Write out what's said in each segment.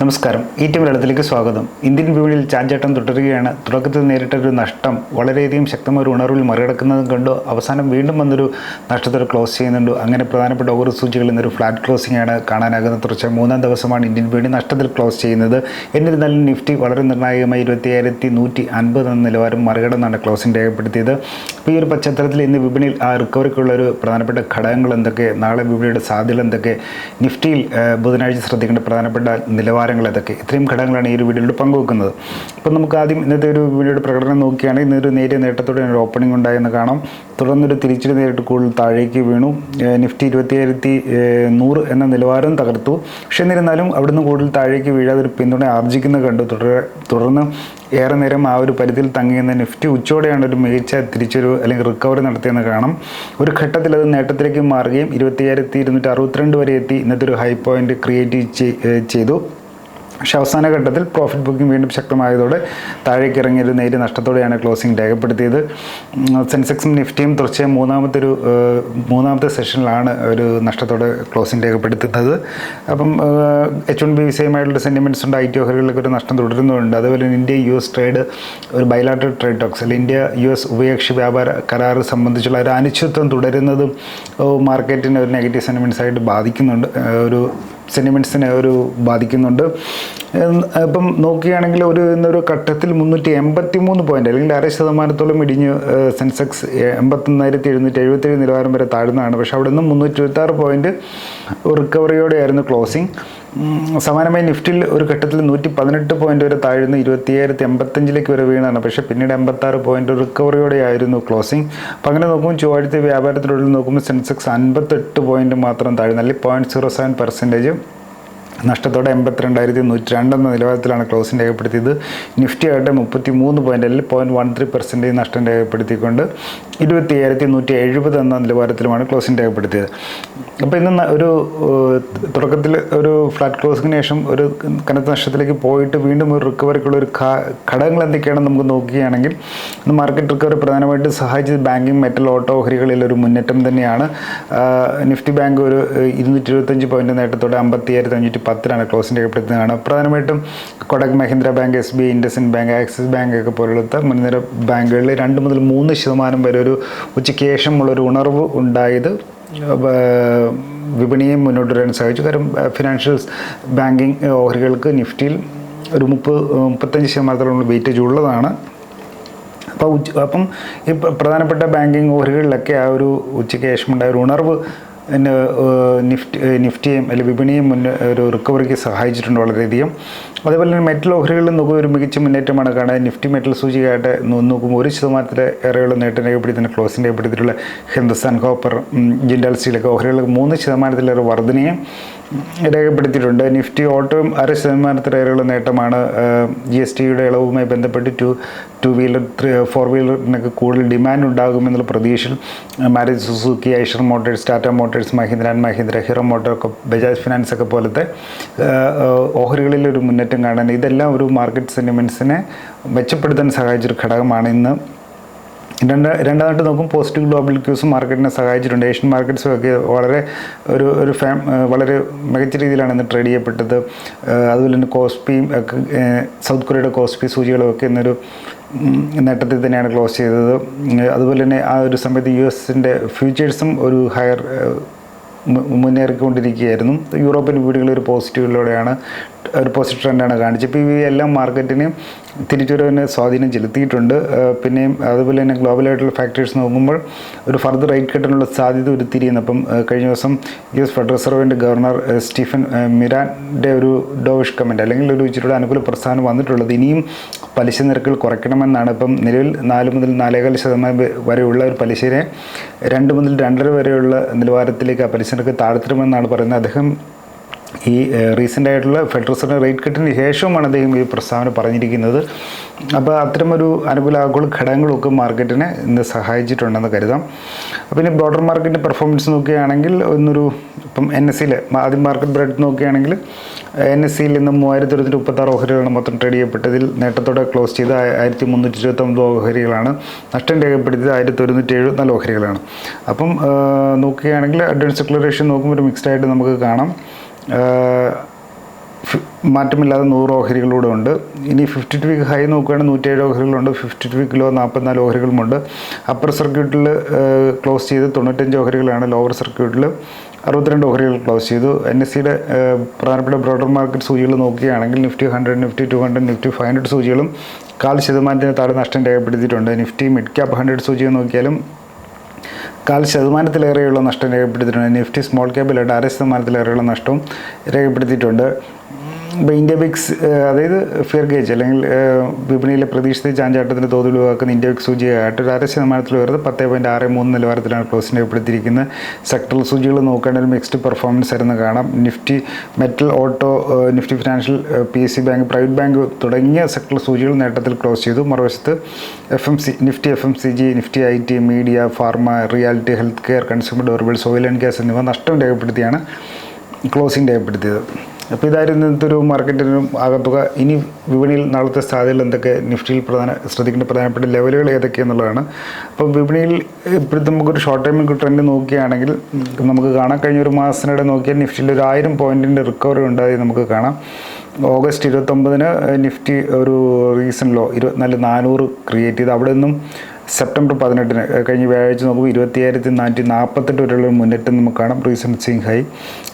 നമസ്കാരം. ഈ ടി സ്വാഗതം. ഇന്ത്യൻ വിപണിയിൽ ചാഞ്ചാട്ടം തുടരുകയാണ്. തുടക്കത്തിൽ നേരിട്ട ഒരു നഷ്ടം വളരെയധികം ശക്തമായ ഒരു ഉണർവിൽ മറികടക്കുന്നതും കണ്ടു. അവസാനം വീണ്ടും വന്നൊരു നഷ്ടത്തോടെ ക്ലോസ് ചെയ്യുന്നുണ്ട്. അങ്ങനെ പ്രധാനപ്പെട്ട ഓവർ സൂചികൾ നിന്നൊരു ഫ്ലാറ്റ് ക്ലോസിംഗ് ആണ് കാണാനാകുന്ന തുടർച്ച മൂന്നാം ദിവസമാണ് ഇന്ത്യൻ വിപണി നഷ്ടത്തിൽ ക്ലോസ് ചെയ്യുന്നത്. എന്നിരുന്നാലും നിഫ്റ്റി വളരെ നിർണായകമായി ഇരുപത്തി അയ്യായിരത്തി നൂറ്റി അൻപത് എന്ന നിലവാരം മറികടന്നാണ് ക്ലോസിംഗ് രേഖപ്പെടുത്തിയത്. അപ്പോൾ ഈ ഒരു പശ്ചാത്തലത്തിൽ ഇന്ന് വിപണിയിൽ ആ റിക്കവറിക്കുള്ള ഒരു പ്രധാനപ്പെട്ട ഘടകങ്ങൾ എന്തൊക്കെ നാളെ വിപണിയുടെ സാധ്യത എന്തൊക്കെ നിഫ്റ്റിയിൽ ബുധനാഴ്ച ശ്രദ്ധിക്കേണ്ട പ്രധാനപ്പെട്ട നിലവാരങ്ങൾ ഏതൊക്കെ ഇത്രയും ഘടകങ്ങളാണ് ഈ ഒരു വീഡിയോയിൽ പങ്കുവെക്കുന്നത്. അപ്പോൾ നമുക്ക് ആദ്യം ഇന്നത്തെ ഒരു വീഡിയോയുടെ പ്രകടനം നോക്കുകയാണെങ്കിൽ ഇന്നൊരു നേരിയ നേട്ടത്തോടെ ഒരു ഓപ്പണിംഗ് ഉണ്ടായെന്ന് കാണാം. തുടർന്നൊരു തിരിച്ചടി നേരിട്ട് കൂടുതൽ താഴേക്ക് വീണു. നിഫ്റ്റി ഇരുപത്തിയായിരത്തി നൂറ് എന്ന നിലവാരം തകർത്തു. പക്ഷെ എന്നിരുന്നാലും അവിടുന്ന് കൂടുതൽ താഴേക്ക് വീഴാതെ ഒരു പിന്തുണ ആർജിക്കുന്നത് കണ്ടു. തുടർ തുടർന്ന് ഏറെ നേരം ആ ഒരു പരിധിയിൽ തങ്ങിയെന്ന് നിഫ്റ്റി ഉച്ചയോടെയാണ് ഒരു മികച്ച തിരിച്ചൊരു അല്ലെങ്കിൽ റിക്കവറി നടത്തിയെന്ന് കാണാം. ഒരു ഘട്ടത്തിൽ അത് നേട്ടത്തിലേക്ക് മാറുകയും ഇരുപത്തിയായിരത്തി ഇരുന്നൂറ്റി അറുപത്തിരണ്ട് വരെ എത്തി. ഇന്നത്തെ ഒരു ഹൈ പോയിന്റ് ക്രിയേറ്റ് ചെയ്തു. പക്ഷേ അവസാന ഘട്ടത്തിൽ പ്രോഫിറ്റ് ബുക്കിംഗ് വീണ്ടും ശക്തമായതോടെ താഴേക്ക് ഇറങ്ങിയ ഒരു നേരിയ നഷ്ടത്തോടെയാണ് ക്ലോസിംഗ് രേഖപ്പെടുത്തിയത്. സെൻസെക്സും നിഫ്റ്റിയും തുടർച്ചയായി മൂന്നാമത്തെ ഒരു മൂന്നാമത്തെ സെഷനിലാണ് ഒരു നഷ്ടത്തോടെ ക്ലോസിംഗ് രേഖപ്പെടുത്തുന്നത്. അപ്പം എച്ച് വൺ ബി വിസയുമായിട്ടുള്ള സെന്റിമെന്റ്സ് ഉണ്ട്. ഐ ടി ഓഹരികളിലൊക്കെ ഒരു നഷ്ടം തുടരുന്നുണ്ട്. അതുപോലെ ഇന്ത്യ യു എസ് ട്രേഡ് ഒരു ബൈലാറ്ററൽ ട്രേഡ് ടോക്സ് അല്ലെങ്കിൽ ഇന്ത്യ യു എസ് ഉഭയകക്ഷി വ്യാപാര കരാർ സംബന്ധിച്ചുള്ള ഒരു അനിശ്ചിത്വം തുടരുന്നതും മാർക്കറ്റിനെ ഒരു നെഗറ്റീവ് സെന്റിമെന്റ്സ് ആയിട്ട് ബാധിക്കുന്നുണ്ട്. ഒരു സെന്റിമെന്റ്സിനെ ഒരു ബാധിക്കുന്നുണ്ട്. ഇപ്പം നോക്കുകയാണെങ്കിൽ ഒരു ഇന്നൊരു ഘട്ടത്തിൽ മുന്നൂറ്റി എൺപത്തി മൂന്ന് പോയിന്റ് അല്ലെങ്കിൽ അര ശതമാനത്തോളം ഇടിഞ്ഞ് സെൻസെക്സ് എൺപത്തൊന്നായിരത്തി എഴുന്നൂറ്റി എഴുപത്തേഴ് നിലവാരം വരെ താഴ്ന്നതാണ്. പക്ഷേ അവിടെ നിന്ന് മുന്നൂറ്റി ഇരുപത്തി ആറ് പോയിന്റ് റിക്കവറിയോടെയായിരുന്നു ക്ലോസിംഗ് ഉം, സമാനമായി നിഫ്റ്റിൽ ഒരു ഘട്ടത്തിൽ നൂറ്റി പതിനെട്ട് പോയിന്റ് വരെ താഴ്ന്ന് ഇരുപത്തിയായിരത്തി എൺപത്തഞ്ചിലേക്ക് വരെ വീണാണ്. പക്ഷെ പിന്നീട് എൺപത്താറ് പോയിന്റ് റിക്കവറിയോടെ ആയിരുന്നു ക്ലോസിംഗ് അപ്പോൾ അങ്ങനെ നോക്കുമ്പോൾ ചൊവ്വാഴ്ച വ്യാപാരത്തിനുള്ളിൽ നോക്കുമ്പോൾ സെൻസെക്സ് അൻപത്തെട്ട് പോയിന്റ് മാത്രം താഴ്ന്നു അല്ലെങ്കിൽ പോയിന്റ് സീറോ സെവൻ പെർസെന്റേജ് നഷ്ടത്തോടെ എൺപത്തിരണ്ടായിരത്തി നൂറ്റി രണ്ടെന്ന നിലവാരത്തിലാണ് ക്ലോസിംഗ് രേഖപ്പെടുത്തിയത്. നിഫ്റ്റി ആകട്ടെ മുപ്പത്തി മൂന്ന് പോയിന്റ് അല്ലെങ്കിൽ പോയിന്റ് വൺ ത്രീ പെർസെന്റേജ് നഷ്ടം രേഖപ്പെടുത്തിക്കൊണ്ട് ഇരുപത്തി അയ്യായിരത്തി നൂറ്റി എഴുപത് എന്ന നിലവാരത്തിലുമാണ് ക്ലോസിംഗ് രേഖപ്പെടുത്തിയത്. അപ്പോൾ ഇന്ന് ഒരു തുടക്കത്തിൽ ഒരു ഫ്ലാറ്റ് ക്ലോസിങ്ങിന് ശേഷം ഒരു കനത്ത നഷ്ടത്തിലേക്ക് പോയിട്ട് വീണ്ടും ഒരു റിക്കവറിക്കുള്ള ഒരു ഘടകങ്ങൾ എന്തൊക്കെയാണെന്ന് നമുക്ക് നോക്കുകയാണെങ്കിൽ ഇന്ന് മാർക്കറ്റ് റിക്കവറി പ്രധാനമായിട്ട് സഹായിച്ചത് ബാങ്കിങ് മെറ്റൽ ഓട്ടോ ഓഹരികളിൽ ഒരു മുന്നേറ്റം തന്നെയാണ്. നിഫ്റ്റി ബാങ്ക് ഒരു ഇരുന്നൂറ്റി ഇരുപത്തഞ്ച് പോയിന്റ് നേട്ടത്തോടെ അമ്പത്തി അയ്യായിരത്തി അഞ്ഞൂറ്റി പത്തിലാണ് ക്ലോസിംഗ് രേഖപ്പെടുത്തുന്നതാണ് പ്രധാനമായിട്ടും Kotak Mahindra bank S B IndusInd bank Axis bank ഒക്കെ പോലുള്ള മുൻനിര ബാങ്കുകളിൽ രണ്ട് മുതൽ മൂന്ന് ശതമാനം വരെ ഒരു ഉച്ചയ്ക്ക് ശേഷമുള്ളൊരു ഉണർവ് ഉണ്ടായത് വിപണിയെ മുന്നോട്ട് വരാൻ സഹായിച്ചു. കാരണം ഫിനാൻഷ്യൽ ബാങ്കിങ് ഓഹരികൾക്ക് നിഫ്റ്റിയിൽ ഒരു മുപ്പത് മുപ്പത്തഞ്ച് ശതമാനത്തോളം വെയിറ്റേജ് ഉള്ളതാണ്. അപ്പോൾ ഉച്ച അപ്പം ഈ പ്രധാനപ്പെട്ട ബാങ്കിങ് ഓഹരികളിലൊക്കെ ആ ഒരു ഉച്ചയ്ക്ക് ശേഷമുണ്ടായ ഒരു ഉണർവ് നിഫ്റ്റി നിഫ്റ്റിയും അല്ലെങ്കിൽ വിപണിയും മുന്നേ ഒരു റിക്കവറിക്ക് സഹായിച്ചിട്ടുണ്ട് വളരെയധികം. അതേപോലെ തന്നെ മെറ്റൽ ഓഹരികളിൽ നോക്കുമ്പോൾ ഒരു മികച്ച മുന്നേറ്റമാണ് കാണാൻ നിഫ്റ്റി മെറ്റൽ സൂചികയായിട്ട് നോക്കുമ്പോൾ ഒരു ശതമാനത്തിലെ ഏറെയുള്ള നേട്ടം രേഖപ്പെടുത്തുന്ന ക്ലോസിംഗ് രേഖപ്പെടുത്തിയിട്ടുള്ള ഹിന്ദുസ്ഥാൻ കോപ്പർ ജിൻഡാൽ സ്റ്റീലൊക്കെ ഓഹരികൾ മൂന്ന് ശതമാനത്തിലേറെ വർധനയും രേഖപ്പെടുത്തിയിട്ടുണ്ട്. നിഫ്റ്റി ഓട്ടോയും അര ശതമാനത്തിലേറെയുള്ള നേട്ടമാണ് ജി എസ് ടിയുടെ ഇളവുമായി ബന്ധപ്പെട്ട് two two wheeler three four വീലറിനൊക്കെ കൂടുതൽ ഡിമാൻഡ് ഉണ്ടാകുമെന്നുള്ള പ്രതീക്ഷയിൽ Maruti Suzuki Eicher motors Tata motors Mahindra and Mahindra Hero motor ഒക്കെ ബജാജ് ഫിനാൻസ് ഒക്കെ പോലത്തെ ഓഹരികളിൽ ഒരു മുന്നേറ്റം കാണാൻ ഇതെല്ലാം ഒരു മാർക്കറ്റ് സെന്റിമെന്റ്സിനെ മെച്ചപ്പെടുത്താൻ സഹായിച്ചൊരു ഘടകമാണ് ഇന്ന് രണ്ട് രണ്ടാമത്തെ നോക്കും പോസിറ്റീവ് ഗ്ലോബൽ ക്യൂസും മാർക്കറ്റിനെ സഹായിച്ചിട്ടുണ്ട്. ഏഷ്യൻ മാർക്കറ്റ്സും ഒക്കെ വളരെ ഒരു ഒരു ഫാം വളരെ മികച്ച രീതിയിലാണ് ഇന്ന് ട്രേഡ് ചെയ്യപ്പെട്ടത്. അതുപോലെ തന്നെ കോസ്പിയും ഒക്കെ സൗത്ത് കൊറിയയുടെ കോസ്പി സൂചികളും ഒക്കെ ഇന്നൊരു നേട്ടത്തിൽ തന്നെയാണ് ക്ലോസ് ചെയ്തത്. അതുപോലെ തന്നെ ആ ഒരു സമയത്ത് യു എസിന്റെ ഫ്യൂച്ചേഴ്സും ഒരു ഹയർ മുന്നേറിക്കൊണ്ടിരിക്കുകയായിരുന്നു. യൂറോപ്യൻ വീടുകളിൽ ഒരു പോസിറ്റീവിലൂടെയാണ് ഒരു പോസിറ്റീവ് ട്രെൻഡാണ് കാണിച്ചത്. ഇപ്പോൾ ഈ എല്ലാം മാർക്കറ്റിനെ തിരിച്ചുവരവിനെ സ്വാധീനം ചെലുത്തിയിട്ടുണ്ട്. പിന്നെയും അതുപോലെ തന്നെ ഗ്ലോബലായിട്ടുള്ള ഫാക്ടേഴ്സ് നോക്കുമ്പോൾ ഒരു ഫർദർ റേറ്റ് കെട്ടിനുള്ള സാധ്യത ഉരുത്തിരിയുന്നു അപ്പം കഴിഞ്ഞ ദിവസം യു എസ് ഫെഡറൽ റിസർവിന്റെ ഗവർണർ സ്റ്റീഫൻ മിരാന്റെ ഒരു ഡോവിഷ് കമന്റ് അല്ലെങ്കിൽ ഒരു ഇച്ചിരിയുടെ അനുകൂല പ്രസ്ഥാനം വന്നിട്ടുള്ളത് ഇനിയും പലിശ നിരക്കുകൾ കുറയ്ക്കണമെന്നാണ്. ഇപ്പം നിലവിൽ നാല് മുതൽ നാലേകാൽ ശതമാനം വരെയുള്ള ഒരു പലിശയെ രണ്ട് മുതൽ രണ്ടര വരെയുള്ള നിലവാരത്തിലേക്ക് ആ പലിശ നിരക്ക് താഴ്ത്തണമെന്നാണ് പറയുന്നത്. അദ്ദേഹം ഈ റീസെന്റ് ആയിട്ടുള്ള ഫെഡറൽ റിസർവ് റേറ്റ് കട്ടിന് ശേഷവുമാണ് അദ്ദേഹം ഈ പ്രസ്താവന പറഞ്ഞിരിക്കുന്നത്. അപ്പോൾ അത്തരമൊരു അനുകൂല ആഗോള ഘടകങ്ങളൊക്കെ മാർക്കറ്റിനെ ഇന്ന് സഹായിച്ചിട്ടുണ്ടെന്ന് കരുതാം. അപ്പോൾ ഇനി ബ്രോഡർ മാർക്കറ്റിന്റെ പെർഫോമൻസ് നോക്കുകയാണെങ്കിൽ ഒന്നൊരു ഇപ്പം എൻ എസ് സിയിൽ ആദ്യം മാർക്കറ്റ് ബ്രെഡ് നോക്കുകയാണെങ്കിൽ എൻ എസ് സിയിൽ നിന്ന് മൂവായിരത്തി ഒരുന്നൂറ്റി മുപ്പത്താറ് ഓഹരികളാണ് മൊത്തം ട്രേഡ് ചെയ്യപ്പെട്ടതിൽ നേട്ടത്തോടെ ക്ലോസ് ചെയ്ത ആയിരത്തി മുന്നൂറ്റി ഇരുപത്തൊമ്പത് ഓഹരികളാണ്. നഷ്ടം രേഖപ്പെടുത്തിയത് ആയിരത്തി ഒരുന്നൂറ്റി എഴുപത്തിനാല് ഓഹരികളാണ്. അപ്പം നോക്കുകയാണെങ്കിൽ അഡ്വാൻസ് ഡിക്ലറേഷൻ നോക്കുമ്പോൾ ഒരു മിക്സ്ഡ് ആയിട്ട് നമുക്ക് കാണാം. മാറ്റമില്ലാതെ നൂറ് ഓഹരികളൂടെ ഉണ്ട്. ഇനി ഫിഫ്റ്റി ടു വീക്ക് ഹൈ നോക്കുകയാണെങ്കിൽ നൂറ്റേഴ് ഓഹരികളുണ്ട്. ഫിഫ്റ്റി ടു വീക്കിലോ നാൽപ്പത്തിനാല് ഓഹരികളുമുണ്ട്. അപ്പർ സർക്യൂട്ടിൽ ക്ലോസ് ചെയ്ത് തൊണ്ണൂറ്റഞ്ച് ഓഹരികളാണ് ലോവർ സർക്യൂട്ടിൽ അറുപത്തിരണ്ട് ഓഹരികൾ ക്ലോസ് ചെയ്തു. എൻ എസ് സിയുടെ പ്രധാനപ്പെട്ട ബ്രോഡർ മാർക്കറ്റ് സൂചികൾ നോക്കുകയാണെങ്കിൽ Nifty hundred Nifty two hundred Nifty five hundred സൂചികളും കാൽ ശതമാനത്തിന് താഴെ നഷ്ടം രേഖപ്പെടുത്തിയിട്ടുണ്ട്. നിഫ്റ്റി മിഡ് ക്യാപ്പ് ഹൺഡ്രഡ് സൂചികൾ നോക്കിയാലും കാൽ ശതമാനത്തിലേറെയുള്ള നഷ്ടം രേഖപ്പെടുത്തിയിട്ടുണ്ട്. നിഫ്റ്റി സ്മോൾ ക്യാപ്പിലായിട്ട് അര ശതമാനത്തിലേറെയുള്ള നഷ്ടവും രേഖപ്പെടുത്തിയിട്ടുണ്ട്. ഇപ്പോൾ ഇന്ത്യ ബിക്സ് അതായത് ഫിയർ ഗേജ് അല്ലെങ്കിൽ വിപണിയിലെ പ്രതീക്ഷിത ചാഞ്ചാട്ടത്തിന്റെ തോതിൽ ഒഴിവാക്കുന്ന ഇന്ത്യ ബിക്സ് സൂചിയായിട്ട് ഒരു അര ശതമാനത്തിൽ വരുന്നത് പത്ത് പോയിന്റ് ആറ് മൂന്ന് നിലവാരത്തിലാണ് ക്ലോസിന് രേഖപ്പെടുത്തിയിരിക്കുന്നത് സെക്ടറൽ സൂചികൾ നോക്കുകയാണെങ്കിൽ മിക്സ്ഡ് പെർഫോമൻസ് ആയിരുന്നു കാണാം. Nifty metal auto Nifty financial P S C bank private bank തുടങ്ങിയ സെക്ടറൽ സൂചികൾ നേട്ടത്തിൽ ക്ലോസ് ചെയ്തു. മറുവശത്ത് F M C Nifty F M C G Nifty I T media pharma reality health care consumer durables oil and gas എന്നിവ നഷ്ടം രേഖപ്പെടുത്തിയാണ് closing രേഖപ്പെടുത്തിയത്. അപ്പോൾ ഇതായിരുന്നു ഇന്നത്തെ ഒരു മാർക്കറ്റിനും ആകത്തുക. ഇനി വിപണിയിൽ നാളത്തെ സാധ്യതകൾ എന്തൊക്കെ? നിഫ്റ്റിയിൽ പ്രധാന ശ്രദ്ധിക്കേണ്ട പ്രധാനപ്പെട്ട ലെവലുകൾ ഏതൊക്കെയെന്നുള്ളതാണ് അപ്പോൾ വിപണിയിൽ ഇപ്പോഴത്തെ നമുക്കൊരു ഷോർട്ട് ടൈമിൽ ട്രെൻഡ് നോക്കുകയാണെങ്കിൽ നമുക്ക് കാണാൻ കഴിഞ്ഞ ഒരു മാസത്തിനിടെ നോക്കിയാൽ നിഫ്റ്റിയിൽ ഒരു ആയിരം പോയിന്റിന്റെ റിക്കവറി ഉണ്ടായി നമുക്ക് കാണാം. ഓഗസ്റ്റ് ഇരുപത്തൊമ്പതിന് നിഫ്റ്റി ഒരു റീസൺ ലോ ഇരുപത്തിനാല് നാനൂറ് ക്രിയേറ്റ് ചെയ്ത് അവിടെ നിന്നും സെപ്റ്റംബർ പതിനെട്ടിന് കഴിഞ്ഞ വ്യാഴാഴ്ച നോക്കുമ്പോൾ ഇരുപത്തിയായിരത്തി നാനൂറ്റി നാൽപ്പത്തെട്ട് വരെയുള്ള മുന്നേറ്റം നമുക്ക് കാണാം റീസെന്റ് സീങ് ഹൈ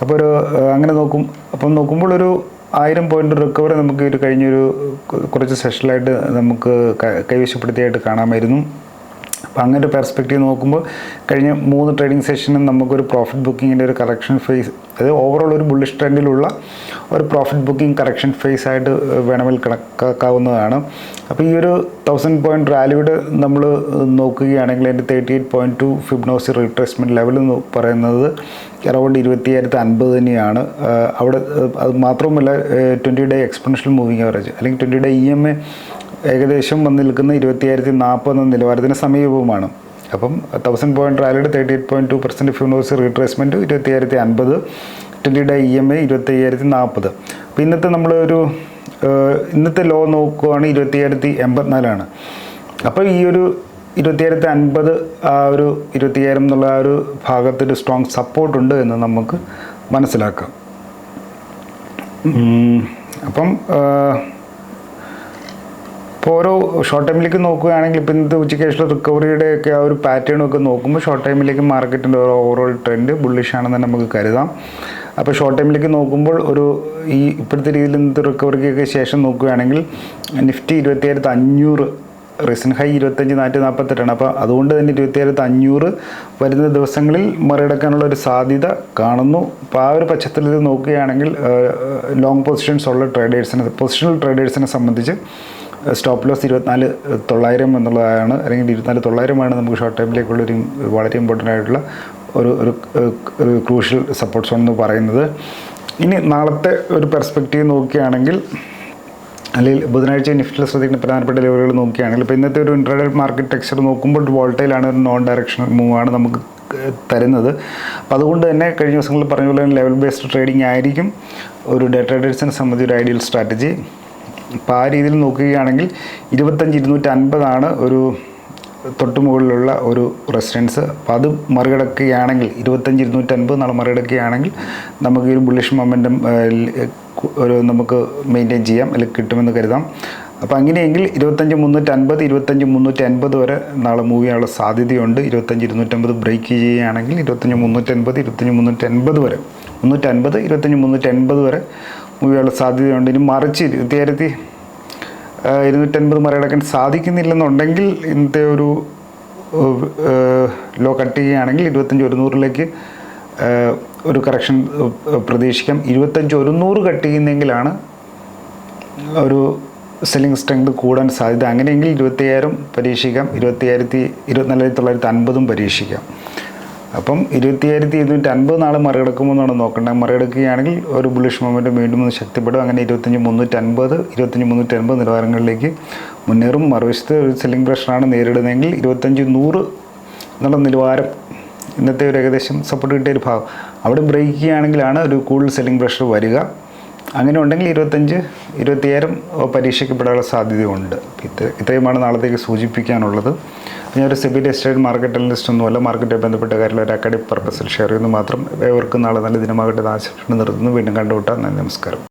അപ്പോൾ ഒരു അങ്ങനെ നോക്കും അപ്പം നോക്കുമ്പോൾ ഒരു ആയിരം പോയിന്റ് റിക്കവറി നമുക്ക് ഒരു കഴിഞ്ഞൊരു കുറച്ച് സെഷനിലായിട്ട് നമുക്ക് കൈവശപ്പെടുത്തിയായിട്ട് കാണാമായിരുന്നു. അപ്പോൾ അങ്ങനെ ഒരു പെർസ്പെക്റ്റീവ് നോക്കുമ്പോൾ കഴിഞ്ഞ മൂന്ന് ട്രേഡിംഗ് സെഷനും നമുക്കൊരു പ്രോഫിറ്റ് ബുക്കിങ്ങിന്റെ ഒരു കറക്ഷൻ ഫേസ് അതായത് ഓവറോൾ ഒരു ബുള്ളിഷ് ട്രെൻഡിലുള്ള ഒരു പ്രോഫിറ്റ് ബുക്കിംഗ് കറക്ഷൻ ഫേസ് ആയിട്ട് വേണമെങ്കിൽ കണക്കാക്കാവുന്നതാണ് അപ്പോൾ ഈ ഒരു തൗസൻഡ് പോയിന്റ് റാലിയുടെ നമ്മൾ നോക്കുകയാണെങ്കിൽ അതിന്റെ thirty eight point two Fibonacci retracement level എന്ന് പറയുന്നത് അറൗണ്ട് ഇരുപത്തിയായിരത്തി അൻപത് തന്നെയാണ്. അവിടെ അത് മാത്രവുമല്ല twenty day exponential moving average അല്ലെങ്കിൽ twenty day E M A ഏകദേശം വന്ന് നിൽക്കുന്ന ഇരുപത്തിയായിരത്തി നാൽപ്പത് എന്ന നിലവാരത്തിന് സമീപവുമാണ്. അപ്പം thousand point റാലിയുടെ thirty eight point two percent Fibonacci retracement ഇരുപത്തിയായിരത്തി അൻപത് twenty day E M A ഇരുപത്തി അയ്യായിരത്തി നാൽപ്പത് അപ്പോൾ ഇന്നത്തെ നമ്മളൊരു ഇന്നത്തെ ലോ നോക്കുകയാണെങ്കിൽ ഇരുപത്തിയായിരത്തി എൺപത്തിനാലാണ്. അപ്പോൾ ഈ ഒരു ഇരുപത്തിയായിരത്തി അൻപത് ആ ഒരു ഇരുപത്തിയായിരം എന്നുള്ള ആ ഒരു ഭാഗത്തൊരു സ്ട്രോങ് സപ്പോർട്ടുണ്ട് എന്ന് നമുക്ക് മനസ്സിലാക്കാം. അപ്പം ഇപ്പോൾ ഓരോ ഷോർട്ട് ടൈമിലേക്ക് നോക്കുകയാണെങ്കിൽ ഇപ്പോൾ ഇന്നത്തെ ഉച്ചയ്ക്ക് ശേഷം റിക്കവറിയുടെ ഒക്കെ ആ ഒരു പാറ്റേൺ ഒക്കെ നോക്കുമ്പോൾ ഷോർട്ട് ടൈമിലേക്ക് മാർക്കറ്റിന്റെ ഒരു ഓവറോൾ ട്രെൻഡ് ബുള്ളിഷ് ആണെന്ന് നമുക്ക് കരുതാം. അപ്പോൾ ഷോർട്ട് ടൈമിലേക്ക് നോക്കുമ്പോൾ ഒരു ഈ ഇപ്പോഴത്തെ രീതിയിൽ ഇന്നത്തെ റിക്കവറിക്കൊക്കെ ശേഷം നോക്കുകയാണെങ്കിൽ നിഫ്റ്റി ഇരുപത്തിയായിരത്തി അഞ്ഞൂറ് റീസൺ ഹൈ ഇരുപത്തഞ്ച് നാനൂറ്റി നാൽപ്പത്തെട്ടാണ് അപ്പോൾ അതുകൊണ്ട് തന്നെ ഇരുപത്തിയായിരത്തി അഞ്ഞൂറ് വരുന്ന ദിവസങ്ങളിൽ മറികടക്കാനുള്ള ഒരു സാധ്യത കാണുന്നു. അപ്പോൾ ആ ഒരു പശ്ചാത്തലത്തിൽ നോക്കുകയാണെങ്കിൽ ലോങ് പൊസിഷൻസ് ഉള്ള ട്രേഡേഴ്സിനെ പൊസിഷണൽ ട്രേഡേഴ്സിനെ സംബന്ധിച്ച് സ്റ്റോപ്പ് ലോസ് ഇരുപത്തിനാല് തൊള്ളായിരം എന്നുള്ളതാണ് അല്ലെങ്കിൽ ഇരുപത്തിനാല് തൊള്ളായിരമാണ് നമുക്ക് ഷോർട്ട് ടൈമിലേക്കുള്ള ഒരു വളരെ ഇമ്പോർട്ടന്റ് ആയിട്ടുള്ള ഒരു ഒരു ക്രൂഷ്യൽ സപ്പോർട്ട് സോൺ എന്ന് പറയുന്നത്. ഇനി നാളത്തെ ഒരു പെർസ്പെക്റ്റീവ് നോക്കുകയാണെങ്കിൽ അല്ലെങ്കിൽ ബുധനാഴ്ച നിഫ്റ്റിൽ ശ്രദ്ധിക്കുന്ന പ്രധാനപ്പെട്ട ലെവലുകൾ നോക്കുകയാണെങ്കിൽ ഇപ്പോൾ ഇന്നത്തെ ഒരു ഇൻട്രാഡേ മാർക്കറ്റ് ടെക്സ്ചർ നോക്കുമ്പോൾ വോൾട്ടൈലാണ് ഒരു നോൺ ഡയറക്ഷണൽ ആണ് നമുക്ക് തരുന്നത്. അപ്പോൾ അതുകൊണ്ട് തന്നെ കഴിഞ്ഞ ദിവസങ്ങളിൽ പറഞ്ഞ പോലെ ലെവൽ ബേസ്ഡ് ട്രേഡിംഗ് ആയിരിക്കും. ഒരു ഡേ ട്രേഡേഴ്സിനെ സംബന്ധിച്ച് ഒരു ഐഡിയൽ സ്ട്രാറ്റജി അപ്പോൾ ആ രീതിയിൽ നോക്കുകയാണെങ്കിൽ ഇരുപത്തഞ്ച് ഇരുന്നൂറ്റി അൻപതാണ് ഒരു തൊട്ട് മുകളിലുള്ള ഒരു റെസിഡൻസ്. അപ്പോൾ അത് മറികടക്കുകയാണെങ്കിൽ ഇരുപത്തഞ്ച് ഇരുന്നൂറ്റൻപത് നാളെ മറികടക്കുകയാണെങ്കിൽ നമുക്ക് ഈ ഒരു ബുള്ളിഷ് മൊമെന്റം ഒരു നമുക്ക് മെയിന്റെയിൻ ചെയ്യാം അല്ലെങ്കിൽ കിട്ടുമെന്ന് കരുതാം. അപ്പോൾ അങ്ങനെയെങ്കിൽ ഇരുപത്തഞ്ച് മുന്നൂറ്റി അൻപത് ഇരുപത്തഞ്ച് മുന്നൂറ്റി അൻപത് വരെ നാളെ മൂവ് ചെയ്യാനുള്ള സാധ്യതയുണ്ട്. ഇരുപത്തഞ്ച് ഇരുന്നൂറ്റമ്പത് ബ്രേക്ക് ചെയ്യുകയാണെങ്കിൽ ഇരുപത്തഞ്ച് മുന്നൂറ്റി അൻപത് ഇരുപത്തഞ്ച് മുന്നൂറ്റി അൻപത് വരെ മുന്നൂറ്റി അൻപത് ഇരുപത്തഞ്ച് മുന്നൂറ്റി അൻപത് വരെ മൂവ് ചെയ്യാനുള്ള സാധ്യതയുണ്ട്. ഇനി മറിച്ച് ഇരുപത്തിയായിരത്തി ഇരുന്നൂറ്റൻപത് മറികടക്കാൻ സാധിക്കുന്നില്ലെന്നുണ്ടെങ്കിൽ ഇന്നത്തെ ഒരു ലോ കട്ട് ചെയ്യുകയാണെങ്കിൽ ഇരുപത്തഞ്ച് ഒരുന്നൂറിലേക്ക് ഒരു കറക്ഷൻ പ്രതീക്ഷിക്കാം. ഇരുപത്തഞ്ച് ഒരുന്നൂറ് കട്ട് ചെയ്യുന്നെങ്കിലാണ് ഒരു സെല്ലിംഗ് സ്ട്രെങ്ത് കൂടാൻ സാധ്യത. അങ്ങനെയെങ്കിൽ ഇരുപത്തയ്യായിരം പരീക്ഷിക്കാം. ഇരുപത്തിയായിരത്തി ഇരുപത്തിനാലായിരത്തി തൊള്ളായിരത്തി അൻപതും പരീക്ഷിക്കാം. അപ്പം ഇരുപത്തിയായിരത്തി ഇരുന്നൂറ്റി അൻപത് നാൾ മറികടക്കുമോ എന്നാണ് നോക്കേണ്ടത് മറികടക്കുകയാണെങ്കിൽ ഒരു ബുള്ളിഷ് മൊമെന്റ് വീണ്ടും ഒന്ന് ശക്തിപ്പെടും. അങ്ങനെ ഇരുപത്തഞ്ച് മുന്നൂറ്റി അൻപത് ഇരുപത്തഞ്ച് മുന്നൂറ്റി അൻപത് നിലവാരങ്ങളിലേക്ക് മുന്നേറും. മറുവശത്ത് ഒരു സെല്ലിംഗ് പ്രഷറാണ് നേരിടുന്നതെങ്കിൽ ഇരുപത്തഞ്ച് നൂറ് എന്നുള്ള നിലവാരം ഇന്നത്തെ ഒരു ഏകദേശം സപ്പോർട്ട് കിട്ടിയ ഒരു ഭാഗം. അവിടെ ബ്രേക്ക് ചെയ്യുകയാണെങ്കിലാണ് ഒരു കൂടുതൽ സെല്ലിംഗ് പ്രഷർ വരിക. അങ്ങനെ ഉണ്ടെങ്കിൽ ഇരുപത്തഞ്ച് ഇരുപത്തിയായിരം പരീക്ഷിക്കപ്പെടാനുള്ള സാധ്യതയുണ്ട്. ഇത് ഇത്രയുമാണ് നാളത്തേക്ക് സൂചിപ്പിക്കാനുള്ളത്. ഞാൻ ഒരു സെബി എസ്റ്റേറ്റ് മാർക്കറ്റ് അനലിസ്റ്റ് ഒന്നുമല്ല മാർക്കറ്റുമായി ബന്ധപ്പെട്ട കാര്യങ്ങൾ ഒരു അക്കാഡമിക് പർപ്പസിൽ ഷെയർ ചെയ്യുന്നു. മാത്രം ഏവർക്കും നാളെ നല്ല ദിനമാകട്ടെ ആശംസ നിർത്തുന്നു. വീണ്ടും കണ്ടുമുട്ടാം. നന്ദി നമസ്കാരം.